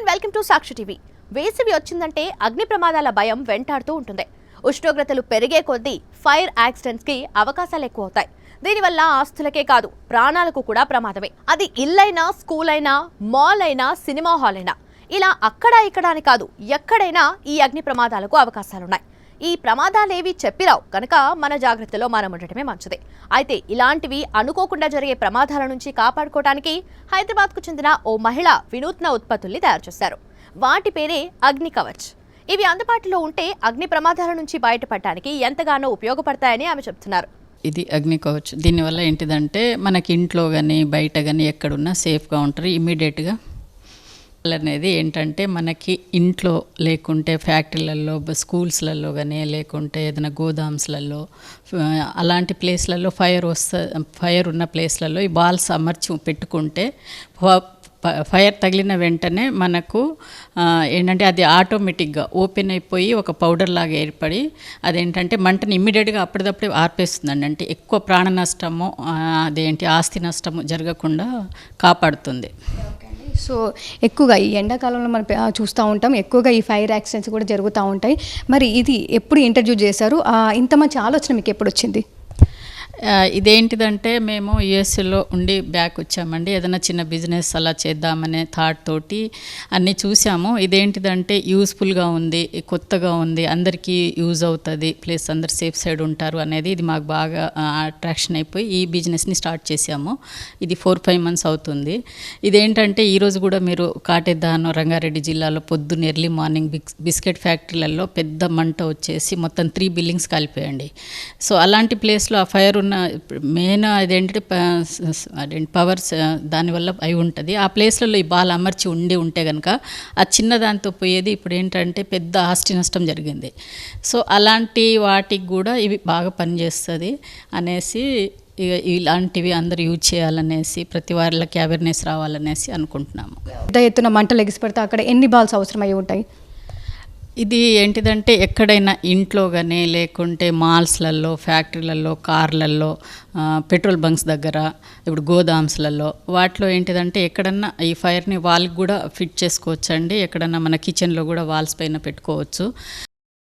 And welcome to Sakshi TV. వేసవి వచ్చిందంటే అగ్ని ప్రమాదాల భయం వెంటాడుతూ ఉంటుంది. ఉష్ణోగ్రతలు పెరిగే కొద్దీ ఫైర్ యాక్సిడెంట్స్కి అవకాశాలు ఎక్కువ అవుతాయి దీనివల్ల ఆస్తులకే కాదు ప్రాణాలకు కూడా ప్రమాదమే. అది ఇల్లైనా స్కూల్ అయినా మాల్ అయినా సినిమా హాల్ అయినా ఇలా అక్కడ ఇక్కడ అని కాదు ఎక్కడైనా ఈ అగ్ని ప్రమాదాలకు అవకాశాలున్నాయి. ఈ ప్రమాదాలేవి చెప్పిరావు. కనుక మన జాగ్రత్తలో మనం ఉండటమే మంచిది. అయితే ఇలాంటివి అనుకోకుండా జరిగే ప్రమాదాల నుంచి కాపాడుకోవడానికి హైదరాబాద్కు చెందిన ఓ మహిళ వినూత్న ఉత్పత్తుల్ని తయారు చేశారు. వాటి పేరే అగ్ని కవచ్. ఇవి అందుబాటులో ఉంటే అగ్ని ప్రమాదాల నుంచి బయటపడటానికి ఎంతగానో ఉపయోగపడతాయని ఆమె చెబుతున్నారు. ఇది అగ్ని కవచ్. దీనివల్ల ఏంటిదంటే మనకి ఇంట్లో కానీ బయట కానీ ఎక్కడున్నా సేఫ్గా ఉంటారు ఇమీడియట్గా అనేది ఏంటంటే మనకి ఇంట్లో లేకుంటే ఫ్యాక్టరీలలో స్కూల్స్లలో కానీ లేకుంటే ఏదైనా గోదామ్స్లలో అలాంటి ప్లేస్లలో ఫైర్ వస్తా ఫైర్ ఉన్న ప్లేస్లలో ఈ బాల్స్ అమర్చి పెట్టుకుంటే ఫ- ఫైర్ తగిలిన వెంటనే మనకు ఏంటంటే అది ఆటోమేటిక్గా ఓపెన్ అయిపోయి ఒక పౌడర్ లాగా ఏర్పడి అదేంటంటే మంటని ఇమ్మీడియట్గా అప్పటిదప్పుడే ఆర్పేస్తుందండి. అంటే ఎక్కువ ప్రాణ నష్టము అదేంటి ఆస్తి నష్టము జరగకుండా కాపాడుతుంది. సో ఎక్కువగా ఈ ఎండాకాలంలో మనం చూస్తూ ఉంటాం. ఎక్కువగా ఈ ఫైర్ యాక్సిడెంట్స్ కూడా జరుగుతూ ఉంటాయి. మరి ఇది ఎప్పుడు ఇంటర్వ్యూ చేశారు? ఇంత మంచి ఆలోచన మీకు ఎప్పుడు వచ్చింది ఇదేంటిదంటే మేము యుఎస్లో ఉండి బ్యాక్ వచ్చామండి. ఏదైనా చిన్న బిజినెస్ అలా చేద్దామనే థాట్ తోటి అన్నీ చూసాము. ఇదేంటిదంటే యూస్ఫుల్గా ఉంది కొత్తగా ఉంది అందరికీ యూజ్ అవుతుంది ప్లస్ అందరు సేఫ్ సైడ్ ఉంటారు అనేది ఇది మాకు బాగా అట్రాక్షన్ అయిపోయి ఈ బిజినెస్ని స్టార్ట్ చేసాము. ఇది ఫోర్ ఫైవ్ మంత్స్ అవుతుంది. ఇదేంటంటే ఈరోజు కూడా మీరు కాటేదాను రంగారెడ్డి జిల్లాలో పొద్దున్న ఎర్లీ మార్నింగ్ బిస్కెట్ ఫ్యాక్టరీలలో పెద్ద మంట వచ్చేసి మొత్తం త్రీ బిల్డింగ్స్ కాలిపోయండి సో అలాంటి ప్లేస్లో ఆ ఫైర్ ఉన్న మెయిన్ అదేంటంటే ప- అదేంటి పవర్స్ దానివల్ల అయి ఉంటుంది. ఆ ప్లేస్లలో ఈ బాల్ అమర్చి ఉండి ఉంటే కనుక ఆ చిన్న దాంతో పోయేది ఇప్పుడు ఏంటంటే పెద్ద ఆస్తి నష్టం జరిగింది. సో అలాంటి వాటికి కూడా ఇవి బాగా పనిచేస్తుంది అనేసి ఇక ఇలాంటివి అందరూ యూజ్ చేయాలనేసి ప్రతి వారిలోకి అవేర్నెస్ రావాలనేసి అనుకుంటున్నాము. పెద్ద ఎత్తున మంటలు ఎగిసిపెడితే అక్కడ ఎన్ని బాల్స్ అవసరమై ఉంటాయి? ఇది ఏంటిదంటే ఎక్కడైనా ఇంట్లో కానీ లేకుంటే మాల్స్లలో ఫ్యాక్టరీలలో కార్లలో పెట్రోల్ బంక్స్ దగ్గర ఇప్పుడు గోదామ్స్లలో వాటిలో ఏంటిదంటే ఎక్కడన్నా ఈ ఫైర్ని వాళ్ళకి కూడా ఫిట్ చేసుకోవచ్చు అండి ఎక్కడన్నా మన కిచెన్లో కూడా వాల్స్ పైన పెట్టుకోవచ్చు.